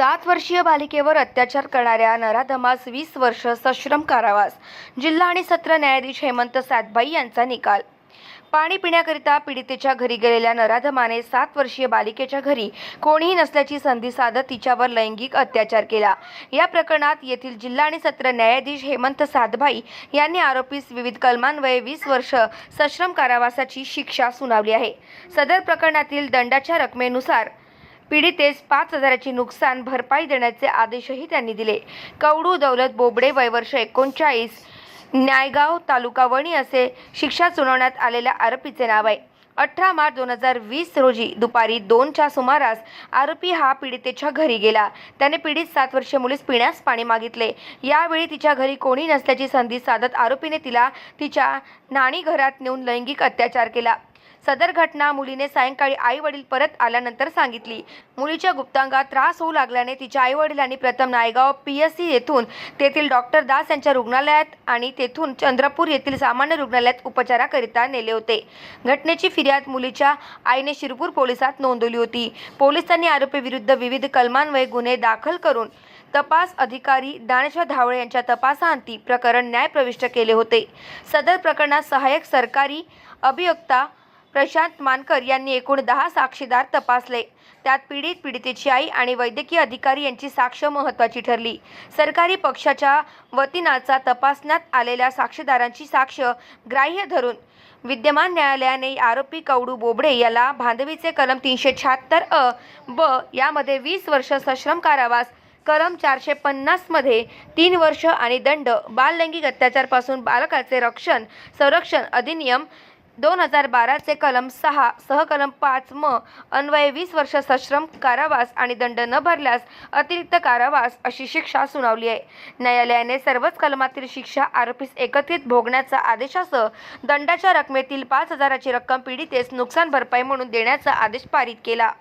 सात वर्षीय बालिकेवर अत्याचार करणाऱ्या नराधमास वीस वर्ष सश्रम कारावास जिल्हा आणि सत्र न्यायाधीश हेमंत सातभाई यांचा निकाल. पाणी पिण्याकरिता पीडितेच्या घरी गेलेल्या नराधमाने सात वर्षीय बालिकेच्या घरी कोणीही नसल्याची संधी साधत तिच्यावर लैंगिक अत्याचार केला. या प्रकरणात येथील जिल्हा आणि सत्र न्यायाधीश हेमंत सातभाई यांनी आरोपीस विविध कलमान्वये वीस वर्ष सश्रम कारावासाची शिक्षा सुनावली आहे. सदर प्रकरणातील दंडाच्या रकमेनुसार पीडितेस पाच हजाराची नुकसान भरपाई देण्याचे आदेशही त्यांनी दिले. कवडू दौलत बोबडे वयवर्ष एकोणचाळीस न्यायगाव तालुका वणी असे शिक्षा सुनावण्यात आलेल्या आरोपीचे नाव आहे. अठरा मार्च दोन हजार वीस रोजी दुपारी दोनच्या सुमारास आरोपी हा पीडितेच्या घरी गेला. त्याने पीडित सात वर्षे मुलीस पिण्यास पाणी मागितले. यावेळी तिच्या घरी कोणी नसल्याची संधी साधत आरोपीने तिला तिच्या नाणी घरात नेऊन लैंगिक अत्याचार केला. सदर घटना मुलीने सायंकाळी आई वडील परत आल्यानंतर सांगितली. मुलीच्या गुप्तांगात त्रास होऊ लागल्याने तिच्या आई वडिलांनी प्रथम नायगाव पी एस सी येथून तेथील डॉक्टर दास यांच्या रुग्णालयात आणि तेथून चंद्रपूर येथील सामान्य रुग्णालयात उपचाराकरिता नेले होते. घटनेची फिर्याद मुलीच्या आईने शिरपूर पोलिसात नोंदवली होती. पोलिसांनी आरोपीविरुद्ध विविध कलमान्वये गुन्हे दाखल करून तपास अधिकारी दानेश्वर धावळे यांच्या तपासाअंती प्रकरण न्यायप्रविष्ट केले होते. सदर प्रकरणात सहाय्यक सरकारी अभियोक्ता प्रशांत मानकर यांनी एकूण दहा साक्षीदार तपासले. त्यात पीडित पीडितेची आई आणि वैद्यकीय अधिकारी यांची साक्ष महत्त्वाची ठरली. सरकारी पक्षाच्या वतीनाचा तपासण्यात आलेल्या साक्षीदारांची साक्ष ग्राह्य धरून विद्यमान न्यायालयाने आरोपी कवडू बोबडे याला भांदवीचे कलम तीनशे शहात्तर अ ब यामध्ये वीस वर्ष सश्रम कारावास कलम चारशे पन्नासमध्ये तीन वर्ष आणि दंड बाललैंगिक अत्याचारपासून बालकाचे रक्षण संरक्षण अधिनियम दोन हजार बाराचे कलम सहा सहकलम पाच म अन्वये वीस वर्ष सश्रम कारावास आणि दंड न भरल्यास अतिरिक्त कारावास अशी शिक्षा सुनावली आहे. न्यायालयाने सर्वच कलमातील शिक्षा आरोपीस एकत्रित भोगण्याचा आदेशासह दंडाच्या रकमेतील पाच हजाराची रक्कम पीडितेस नुकसान भरपाई म्हणून देण्याचा आदेश पारित केला.